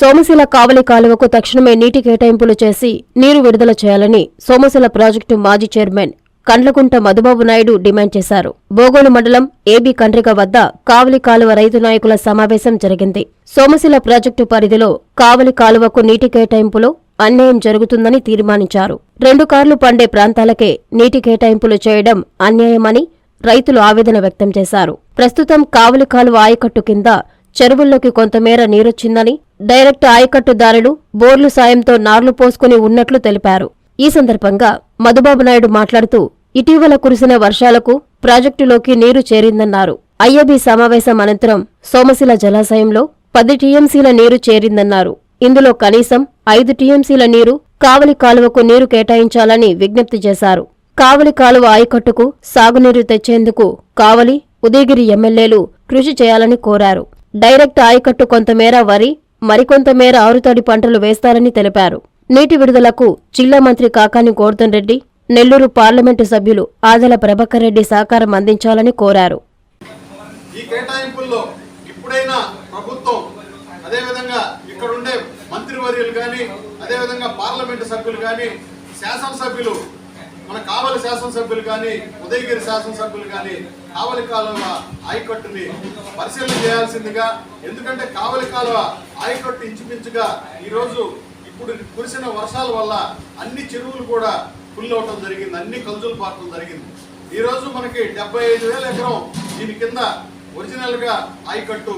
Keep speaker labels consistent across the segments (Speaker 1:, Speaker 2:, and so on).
Speaker 1: సోమశిల కావలి కాలువకు తక్షణమే నీటి కేటాయింపులు చేసి నీరు విడుదల చేయాలని సోమశిల ప్రాజెక్టు మాజీ చైర్మన్ కండ్లకుంట మధుబాబు నాయుడు డిమాండ్ చేశారు. బోగోలు మండలం ఏబీ కండ్రిక వద్ద కావలి కాలువ రైతు నాయకుల సమావేశం జరిగింది. సోమశిల ప్రాజెక్టు పరిధిలో కావలి కాలువకు నీటి కేటాయింపులో అన్యాయం జరుగుతుందని తీర్మానించారు. రెండు కార్లు పండే ప్రాంతాలకే నీటి కేటాయింపులు చేయడం అన్యాయమని రైతులు ఆవేదన వ్యక్తం చేశారు. ప్రస్తుతం కావలి కాలువ ఆయకట్టు కింద చెరువుల్లోకి కొంతమేర నీరొచ్చిందని డైరెక్ట్ ఆయకట్టుదారులు బోర్లు సాయంతో నార్లు పోసుకుని ఉన్నట్లు తెలిపారు. ఈ సందర్భంగా మధుబాబు నాయుడు మాట్లాడుతూ ఇటీవల కురిసిన వర్షాలకు ప్రాజెక్టులోకి నీరు చేరిందన్నారు. ఐఏబీ సమావేశం అనంతరం సోమశిల జలాశయంలో పది టీఎంసీల నీరు చేరిందన్నారు. ఇందులో కనీసం ఐదు టీఎంసీల నీరు కావలి కాలువకు నీరు కేటాయించాలని విజ్ఞప్తి చేశారు. కావలి కాలువ ఆయకట్టుకు సాగునీరు తెచ్చేందుకు కావలి ఉదయగిరి ఎమ్మెల్యేలు కృషి చేయాలని కోరారు. డైరెక్ట్ ఆయకట్టు కొంతమేర వరి మరికొంతమేర ఆరుతడి పంటలు వేస్తారని తెలిపారు. నీటి విడుదలకు జిల్లా మంత్రి కాకాని గోర్ధన్ రెడ్డి నెల్లూరు పార్లమెంటు సభ్యులు ఆదల ప్రభాకర్ రెడ్డి సహకారం అందించాలని కోరారు.
Speaker 2: ఈ కేటాయింపుల్లో ఇప్పుడైనా ప్రభుత్వం అదేవిధంగా ఇక్కడ మంత్రివర్యులు కానీ అదేవిధంగా పార్లమెంటు సభ్యులు కానీ శాసనసభ్యులు మన కావలి శాసనసభ్యులు కానీ ఉదయగిరి శాసనసభ్యులు కానీ కావలి కాలువ ఆయకట్టుని పరిశీలన చేయాల్సిందిగా ఎందుకంటే కావలి కాలువ ఆయకట్టు ఇంచుమించుగా ఈరోజు ఇప్పుడు కురిసిన వర్షాల వల్ల అన్ని చెరువులు కూడా ఫుల్ అవటం జరిగింది అన్ని కలుజులు పారటం జరిగింది. ఈరోజు మనకి డెబ్బై ఐదు వేల ఎకరం దీని కింద ఒరిజినల్గా ఆయకట్టు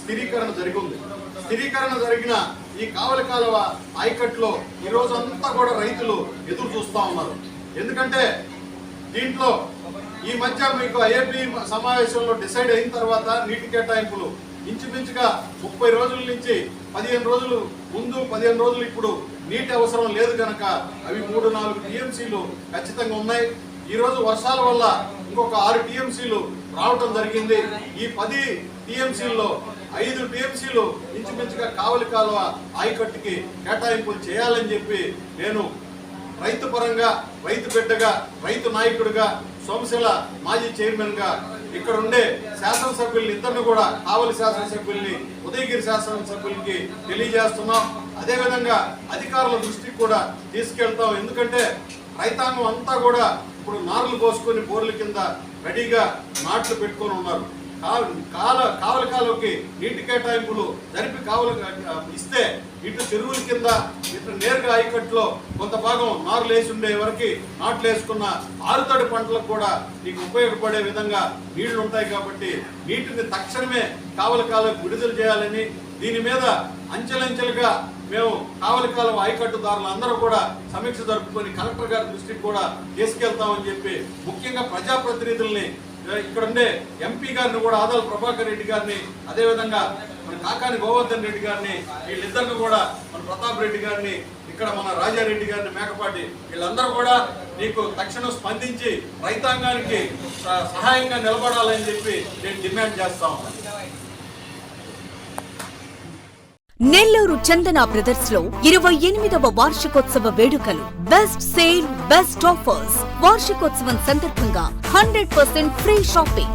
Speaker 2: స్థిరీకరణ జరిగింది. స్థిరీకరణ జరిగిన ఈ కావలి కాలువ ఆయకట్టులో ఈ అంతా కూడా రైతులు ఎదురు చూస్తూ ఉన్నారు. ఎందుకంటే దీంట్లో ఈ మధ్య మీకు ఐఏపీ సమావేశంలో డిసైడ్ అయిన తర్వాత నీటి కేటాయింపులు ఇంచుమించుగా ముప్పై రోజుల నుంచి పదిహేను రోజులు ముందు పదిహేను రోజులు ఇప్పుడు నీటి అవసరం లేదు కనుక అవి మూడు నాలుగు టీఎంసీలు ఖచ్చితంగా ఉన్నాయి. ఈరోజు వర్షాల వల్ల ఇంకొక ఆరు టీఎంసీలు రావటం జరిగింది. ఈ పది టీఎంసీల్లో ఐదు టీఎంసీలు ఇంచుమించుగా కావలి కాలువ ఆయకట్టుకి కేటాయింపులు చేయాలని చెప్పి నేను రైతు పరంగా రైతు బిడ్డగా రైతు నాయకుడిగా సోమశిల మాజీ చైర్మన్గా ఇక్కడ ఉండే శాసనసభ్యుల్ని ఇద్దరిని కూడా కావలి శాసనసభ్యుల్ని ఉదయగిరి శాసనసభ్యులకి తెలియజేస్తున్నాం. అదేవిధంగా అధికారుల దృష్టికి కూడా తీసుకెళ్తాం. ఎందుకంటే రైతాంగం అంతా కూడా ఇప్పుడు నార్లు పోసుకొని బోర్ల కింద రెడీగా నాట్లు పెట్టుకొని ఉన్నారు. కాల కావలి కాలువకి నీటి కేటాయింపులు జరిపి కావలి ఇస్తే ఇటు చెరువుల కింద ఇటు నేరుగా ఐకట్లో కొంత భాగం నారులు వేసి ఉండే వరకు నాట్లు వేసుకున్న ఆరుతడి పంటలకు కూడా నీకు ఉపయోగపడే విధంగా నీళ్ళు ఉంటాయి కాబట్టి నీటిని తక్షణమే కావలి కాలువకి విడుదల చేయాలని దీని మీద అంచెలంచెలుగా మేము కావలి కాలం ఆయకట్టుదారులు అందరూ కూడా సమీక్ష జరుపుకొని కలెక్టర్ గారి దృష్టికి కూడా తీసుకెళ్తామని చెప్పి ముఖ్యంగా ప్రజాప్రతినిధుల్ని ఇక్కడ ఉండే ఎంపీ గారిని కూడా ఆదాల ప్రభాకర్ రెడ్డి గారిని అదేవిధంగా మన కాకాని గోవర్ధన్ రెడ్డి గారిని వీళ్ళిద్దరిని కూడా మన ప్రతాప్ రెడ్డి గారిని ఇక్కడ మన రాజారెడ్డి గారిని మేకపాటి వీళ్ళందరూ కూడా నీకు తక్షణం స్పందించి రైతాంగానికి స- సహాయంగా నిలబడాలని చెప్పి నేను డిమాండ్ చేస్తా ఉన్నాను.
Speaker 3: నెల్లూరు చందన బ్రదర్స్లో ఇరవై ఎనిమిదవ వార్షికోత్సవ వేడుకలు. బెస్ట్ సేల్ బెస్ట్ ఆఫర్స్ వార్షికోత్సవం సందర్భంగా హండ్రెడ్ పర్సెంట్ ఫ్రీ షాపింగ్